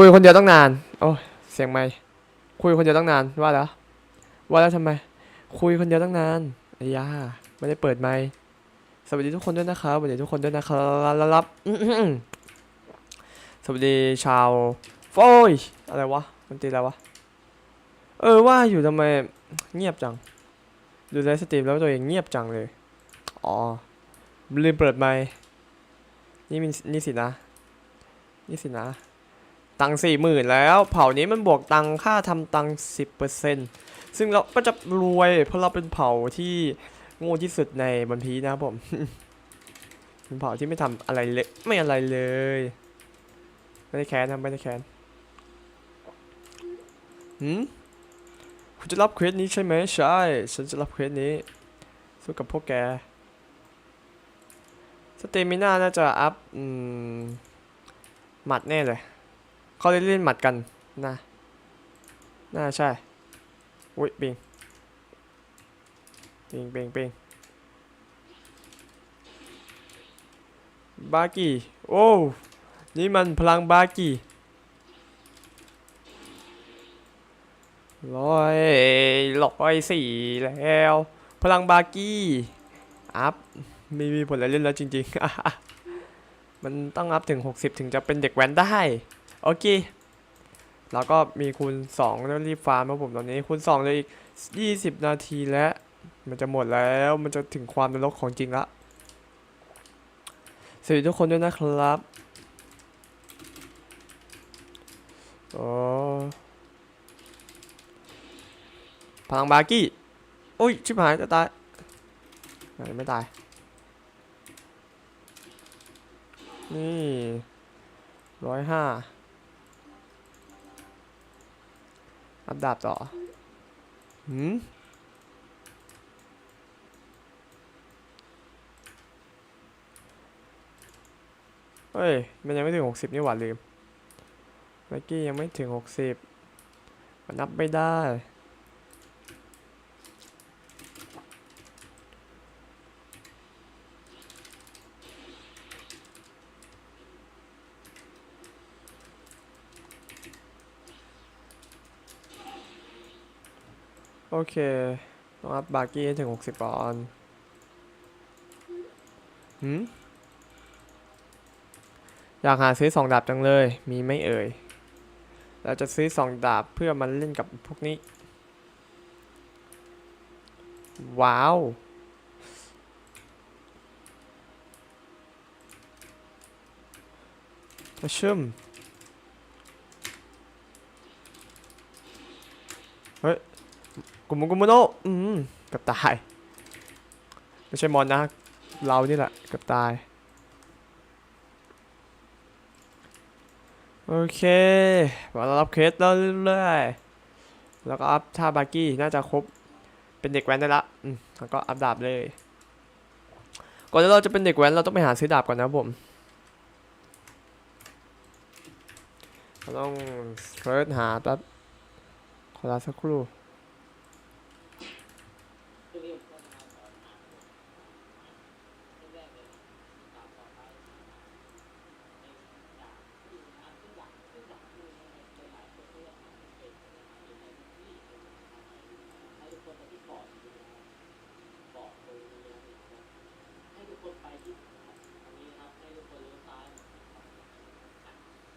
คุยคนเดียวตั้งนาน โอ้ยเสียงไม่คุยคนเดียวตั้งนานว่าแล้วว่าแล้วทำไม คุยคนเดียวตั้งนานไอ้ยาไม่ได้เปิดไมค์สวัสดีทุกคนด้วยนะครับสวัสดีทุกคนด้วยนะครับอื้อหือสวัสดีชาวโฟยอะไรวะมันตีอะไรวะเออว่าอยู่ทำไมเงียบจังดูไลฟ์สตรีมแล้วตัวเองเงียบจังเลยอ๋อลืมเปิดไมค์นี่มีนี่สินะนี่สินะ ตังสี่หมื่นแล้วเผ่านี้มันบวกตังค่าทำตังสิบเปอร์เซ็นซึ่งเราก็จะรวยเพราะเราเป็นเผ่าที่โง่ที่สุดในบันพีนะครับผมเป็นเผ่าที่ไม่ทำอะไรเลยไม่อะไรเลย ไม่ได้แค้นนะไม่ได้แค้นหืมคุณจะรับเควสนี้ใช่ไหมใช่ ฉันจะรับเควสนี้สู้กับพวกแกสเตมิน่าน่าจะอัพอืมหมัดแน่เลย เขาเล่นเล่นหมัดกันนะน่าใช่อุ้ยปิงปิงปิงปิงบากีโอ้นี่มันพลังบากีร้อยร้อยสี่แล้ว พลังบากีอัพไม่มีผลอะไรเล่นแล้วจริงๆ มันต้องอัพถึง 60 ถึงจะเป็นเด็กแว้นได้ โอเค แล้วก็มีคูณ2แล้วรีบฟาร์มครับผมตอนนี้คูณ2เลยอีก 20 นาทีแล้วมันจะหมดแล้วมันจะถึงความนรกของจริงละสวัสดีทุกคนด้วยนะครับโอ้พลังบาร์กี้โอ้ย ชิบหาย จะตายไหนไม่ตาย นี่ร้อยห้า อัพดาบต่อหืมเฮ้ย มันยังไม่ถึงหกสิบนี่หว่าลืมเมื่อกี้ยังไม่ถึงหกสิบมันนับไม่ได้ เค ต้องอัพบาร์กี้ให้ถึง 60ปอนด์หืมอยากหาซื้อสองดาบจังเลย มีไม่เอ่ย เราจะซื้อสองดาบเพื่อมันเล่นกับพวกนี้ ว้าวกระชุ่มเฮ้ย กุมุกุมุโนอืมกับตาย ไม่ใช่มอนนะ เรานี่แหละกับตาย โอเคเรารับเคสเรื่อยๆแล้วก็อัพท่าบาร์กี้น่าจะครบ เป็นเด็กแว้นได้ละอืมแล้วก็อัพดาบเลย ก่อนที่เราจะเป็นเด็กแว้นเราต้องไปหาซื้อดาบก่อนนะผมเราต้องเฟิร์สหาแป๊บขอลาสักครู่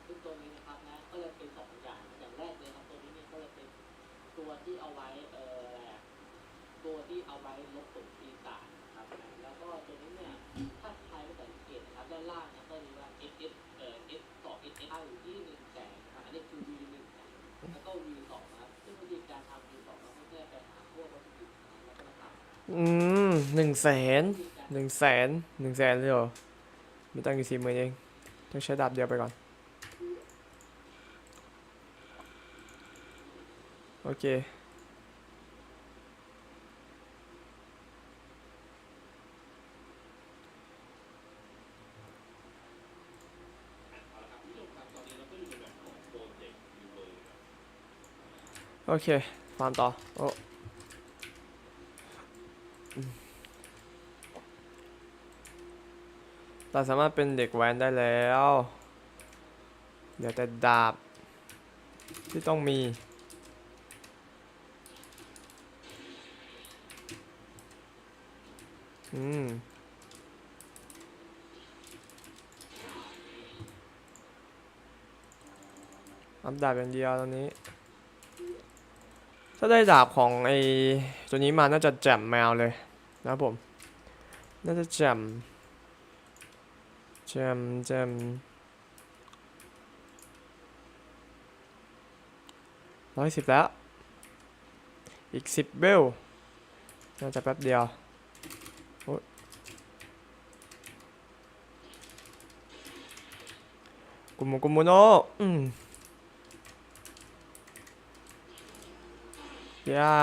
ซึ่งตัวนี้นะครับนะก็เลยเป็นสองอย่างอย่างแรกเลยครับตัวนี้เนี่ยก็เลยเป็นตัวที่เอาไว้เอ่ออะไรอะตัวที่เอาไว้ลบผลปีศาจนะครับนะแล้วก็ตัวนี้เนี่ยถ้าใครไม่สังเกตนะครับด้านล่างนะก็มีว่า S S เอ่อ S สอง S S อยู่ที่หนึ่งแสนนะครับอันนี้คือ V หนึ่งแสนแล้วก็ V สองนะครับซึ่งวิธีการทำ V สองเราก็แค่ไปหาพวกวัตถุดิบนะครับแล้วก็มาทำ อืม หนึ่งแสนหนึ่งแสนหนึ่งแสนเลยเหรอมีตังค์อยู่สี่หมื่นเอง ต้องใช้ดาบเดียวไปก่อน โอเคโอเคฟาร์มต่อโอ้ เราสามารถเป็นเด็กแว้นได้แล้ว เดี๋ยวแต่ดาบ ที่ต้องมี อืมอัพดาบอย่างเดียวตอนนี้ ถ้าได้ดาบของไอ้ตัวนี้มาน่าจะแจ่มแมวเลยนะครับผม น่าจะแจ่ม จ่มแจ่มร้อยสิบแล้ว อีกสิบเบล น่าจะแป๊บเดียวกุมุกุมุโนอืมย่า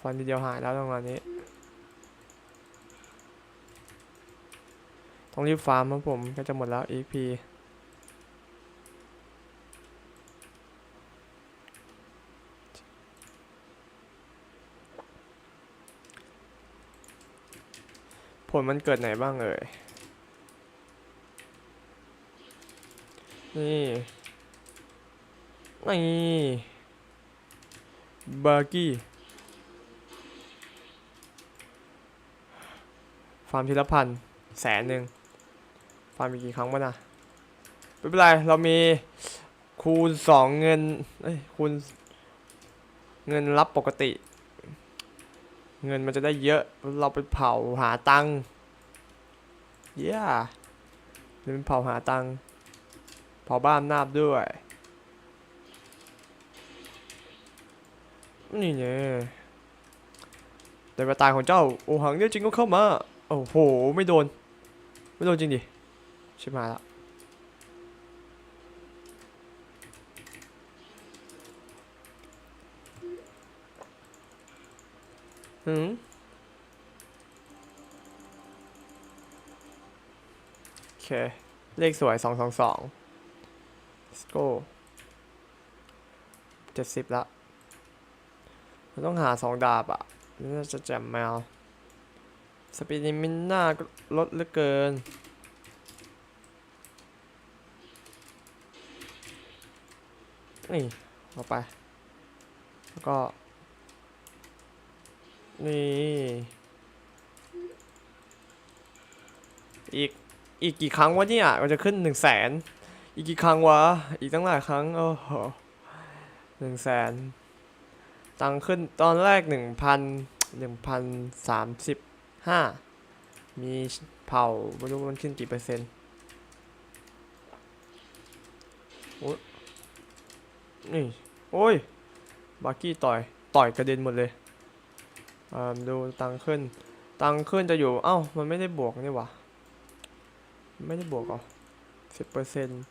ฟันทีเดียวหายแล้วตรงนี้ ต้องรีบฟาร์มครับผมก็จะหมดแล้ว EP ผลมันเกิดไหนบ้างเอ่ย นี่ นี่บาร์กี้ ฟาร์มทีละพัน แสนหนึ่ง ฟาร์มกี่ครั้งวะนะไม่เป็นไร เรามีคูณสองเงินเอ้ยคูณเงินรับปกติ เงินมันจะได้เยอะ เราไปเผาหาตังค์เย้เราไปเผาหาตังค์เผาบ้านนาบด้วย นี่ไงแต่เวลาตายของเจ้า โอหังเนี่ยจริงก็เข้ามา โอ้โห ไม่โดน ไม่โดนจริงดิ ชิบหายละหืมโอเค เลขสวยสองสองสอง let's go เจ็ดสิบละมันต้องหาสองดาบอะน่าจะแจมแมว สปีดมินน่าก็ลดเหลือเกิน นี่เอาไป แล้วก็ นี่ อีก อีกกี่ครั้งวะเนี่ยมันจะขึ้นหนึ่งแสน อีกกี่ครั้งวะ อีกตั้งหลายครั้ง โอ้โหหนึ่งแสน ตังขึ้นตอนแรกหนึ่งพันหนึ่งพันสามสิบห้า มีเผาไม่รู้มันขึ้นกี่เปอร์เซ็นต์โอ้ นี่ โอ้ย บาร์กี้ต่อย ต่อยกระเด็นหมดเลยอ่าดูตังค์ขึ้น ตังค์ขึ้นจะอยู่ เอ้า มันไม่ได้บวกนี่หว่าไม่ได้บวกเหรอสิบเปอร์เซ็นต์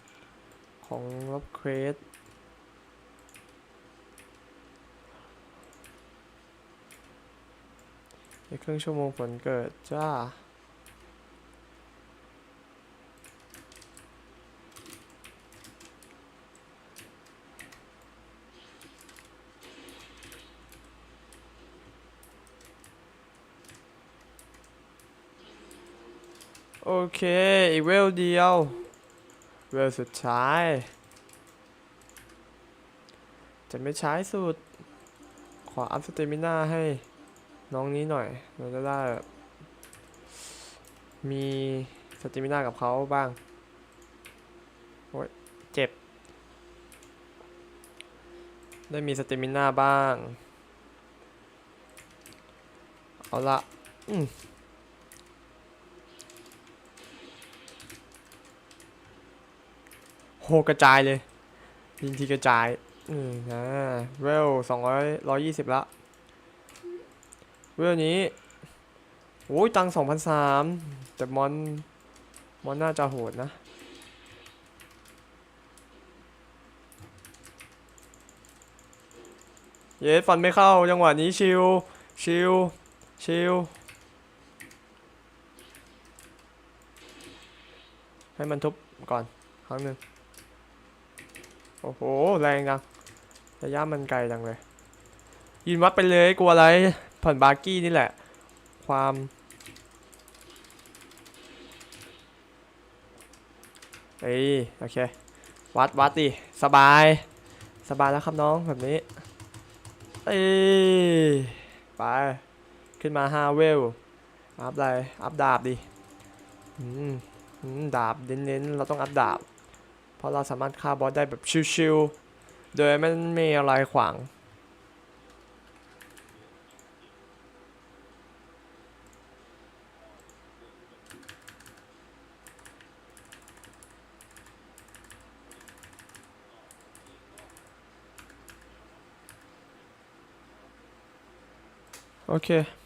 ของรับเควสอีกครึ่งชั่วโมงฝนเกิดจ้า โอเค อีกเวลเดียว เวลสุดท้าย จะไม่ใช้สุด ขออัพสเตมิน่าให้น้องนี้หน่อย เราจะได้ มีสเติมิน่ากับเขาบ้าง โอ้ย เจ็บ ได้มีสเติมิน่าบ้าง เอาละอืม โหกระจายเลยยิงทีกระจายอืมนะเวลสองร้อยร้อยยี่สิบละเวลนี้โอ้ยตังสองพันสามแต่มอนมอนน่าจะโหดนะเย้ฟันไม่เข้าจังหวะนี้ชิวชิวชิวให้มันทุบก่อนครั้งหนึ่ง โอ้โห แรงจังระยะมันไกลจังเลย ยินวัดไปเลยกลัวอะไร ผ่อนบาร์กี้นี่แหละ ความเอ้ยโอเค วัดวัดดิ สบาย สบายแล้วครับน้องแบบนี้ เอ้ยไป ขึ้นมาห้าเวล อัพอะไร อัพดาบดิ อืมอืมดาบเน้นๆ เราต้องอัพดาบ เพราะเราสามารถฆ่าบอสได้แบบชิวๆโดยไม่มีอะไรขวางโอเค